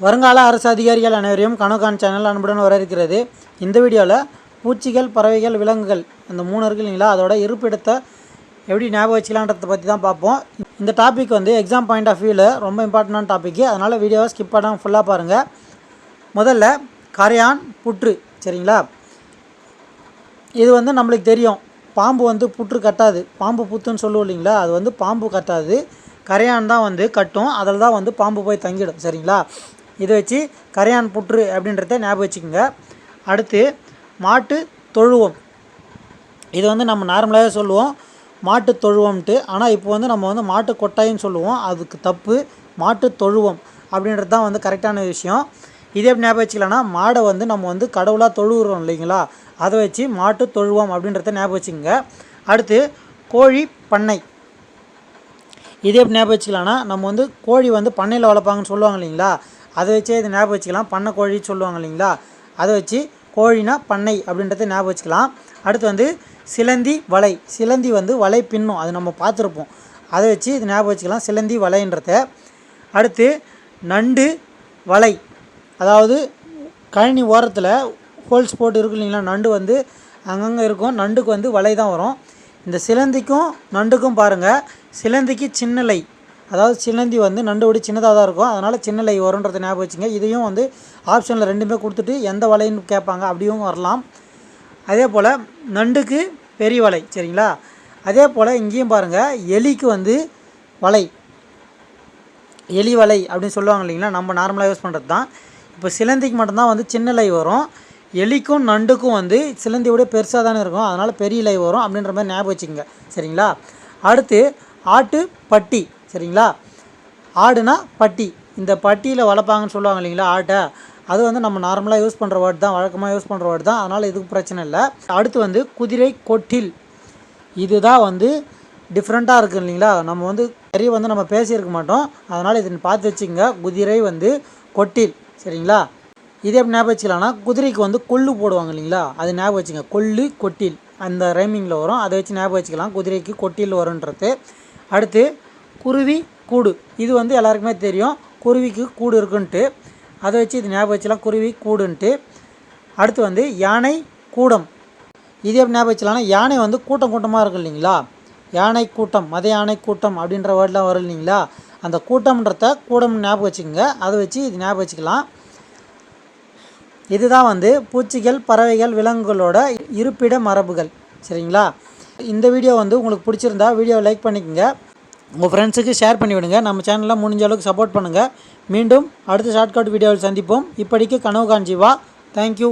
வருங்கால அரசு அதிகாரிகள் அனைவரையும் கனோகான் சேனல் அன்புடன் வரவேற்கிறது. இந்த வீடியோவில் பூச்சிகள் பறவைகள் விலங்குகள் அந்த மூணு இருக்கு இல்லைங்களா? அதோட இருப்பிடத்தை எப்படி ஞாபகம் வச்சுக்கலான்றதை பற்றி தான் பார்ப்போம். இந்த டாபிக் வந்து எக்ஸாம் பாயிண்ட் ஆஃப் வியூவில் ரொம்ப இம்பார்ட்டண்டான டாபிக் அதனால் வீடியோவை ஸ்கிப் பண்ணாமல் ஃபுல்லாக பாருங்கள் முதல்ல கரையான் புற்று சரிங்களா? இது வந்து நம்மளுக்கு தெரியும். பாம்பு வந்து புற்று கட்டாது. பாம்பு புத்துன்னு சொல்லுவோம் இல்லைங்களா? அது வந்து பாம்பு கட்டாது. கரையான் தான் வந்து கட்டும். அதில் தான் வந்து பாம்பு போய் தங்கிடும் சரிங்களா? இதை வச்சு கரையான் புற்று அப்படின்றத ஞாபகம் வச்சுக்கோங்க. அடுத்து மாட்டு தொழுவம். இது வந்து நம்ம நார்மலாகவே சொல்லுவோம். மாட்டு தொழுவம்ட்டு ஆனால் இப்போ வந்து நம்ம வந்து மாட்டு கொட்டாயின்னு சொல்லுவோம். அதுக்கு தப்பு. மாட்டு தொழுவம் அப்படின்றது தான் வந்து கரெக்டான விஷயம். இதே எப்படி ஞாபகம் வச்சுக்கலாம்னா மாடை வந்து நம்ம வந்து கடவுளாக தொழுகிறோம் இல்லைங்களா? அதை வச்சு மாட்டு தொழுவம் அப்படின்றத ஞாபகம் வச்சுக்கோங்க. அடுத்து கோழி பண்ணை. இதே எப்படி ஞாபகம் வச்சுக்கலாம்னா நம்ம வந்து கோழி வந்து பண்ணையில் வளர்ப்பாங்கன்னு சொல்லுவாங்க இல்லைங்களா? அதை வச்சே இது ஞாபகம் வச்சுக்கலாம். பண்ணை கோழி சொல்லுவாங்க இல்லைங்களா? அதை வச்சு கோழினா பண்ணை அப்படின்றத ஞாபகம் வச்சுக்கலாம். அடுத்து வந்து சிலந்தி வலை. சிலந்தி வந்து வலை பின்னும். அது நம்ம பார்த்துருப்போம். அதை வச்சு இது ஞாபகம் வச்சுக்கலாம். சிலந்தி வலைன்றத. அடுத்து நண்டு வலை. அதாவது கழனி ஓரத்தில் ஹோல்ஸ் போட்டு இருக்கு இல்லைங்களா? நண்டு வந்து அங்கங்கே இருக்கும். நண்டுக்கு வந்து வலை தான் வரும். இந்த சிலந்திக்கும் நண்டுக்கும் பாருங்கள் சிலந்திக்கு சின்னலை அதாவது சிலந்தி வந்து நண்டு விட சின்னதாக தான் இருக்கும். அதனால் சின்ன லை வரும்ன்றது ஞாபகம் வச்சுங்க. இதையும் வந்து ஆப்ஷனில் ரெண்டுமே கொடுத்துட்டு எந்த வலைன்னு கேட்பாங்க அப்படியும் வரலாம். அதே போல் நண்டுக்கு பெரிய வலை சரிங்களா? அதே போல் இங்கேயும் பாருங்கள் எலிக்கு வந்து வலை. எலி வலை அப்படின்னு சொல்லுவாங்க இல்லைங்களா? நம்ம நார்மலாக யூஸ் பண்ணுறது தான். இப்போ சிலந்திக்கு மட்டும்தான் வந்து சின்ன லை வரும். எலிக்கும் நண்டுக்கும் வந்து சிலந்தியோட பெருசாக தானே இருக்கும். அதனால் பெரிய லை வரும் அப்படின்ற மாதிரி ஞாபகம் வச்சுக்கோங்க சரிங்களா? அடுத்து ஆட்டு பட்டி சரிங்களா? ஆடுனா பட்டி. இந்த பட்டியில் வளர்ப்பாங்கன்னு சொல்லுவாங்க இல்லைங்களா ஆட்டை? அது வந்து நம்ம நார்மலாக யூஸ் பண்ணுற வேர்டு தான் வழக்கமாக யூஸ் பண்ணுற வேர்டு தான். அதனால் இதுக்கு பிரச்சனை இல்லை. அடுத்து வந்து குதிரை கொட்டில். இதுதான் வந்து டிஃப்ரெண்ட்டாக இருக்குது இல்லைங்களா? நம்ம வந்து நிறைய வந்து நம்ம பேசியிருக்க மாட்டோம். அதனால் இதை பார்த்து வச்சுக்கோங்க. குதிரை வந்து கொட்டில். சரிங்களா? இதே எப்படி ஞாபகம் வச்சுக்கலாம்னா குதிரைக்கு வந்து கொள்ளு போடுவாங்க இல்லைங்களா? அது ஞாபகம் வச்சுங்க கொள்ளு கொட்டில். அந்த ரைமிங்கில் வரும். அதை வச்சு ஞாபகம் வச்சுக்கலாம். குதிரைக்கு கொட்டில் வரும்ன்றது. அடுத்து குருவி கூடு. இது வந்து எல்லாருக்குமே தெரியும். குருவிக்கு கூடு இருக்குன்ட்டு. அதை வச்சு இது ஞாபகம் வச்சுக்கலாம். குருவி கூடுன்ட்டு. அடுத்து வந்து யானை கூடம். இது எப்படி ஞாபகம் வச்சலாம்னா யானை வந்து கூட்டம் கூட்டமாக இருக்கும் இல்லைங்களா? யானை கூட்டம் மத யானை கூட்டம் அப்படின்ற வேர்டெலாம் வரும் இல்லைங்களா? அந்த கூட்டம்ன்றத கூடம் ஞாபகம் வச்சுக்கோங்க. அதை வச்சு இது ஞாபகம் வச்சுக்கலாம். இதுதான் வந்து பூச்சிகள் பறவைகள் விலங்குகளோட இருப்பிட மரபுகள். சரிங்களா? இந்த வீடியோ வந்து உங்களுக்கு பிடிச்சிருந்தா வீடியோவை லைக் பண்ணிக்கோங்க. உங்கள் ஃப்ரெண்ட்ஸுக்கு ஷேர் பண்ணி விடுங்க. நம்ம சேனலில் முடிஞ்ச அளவுக்கு சப்போர்ட் பண்ணுங்கள் மீண்டும் அடுத்த ஷார்ட்கட் வீடியோவில் சந்திப்போம். இப்படிக்கு கனவு காஞ்சிவா தேங்க்யூ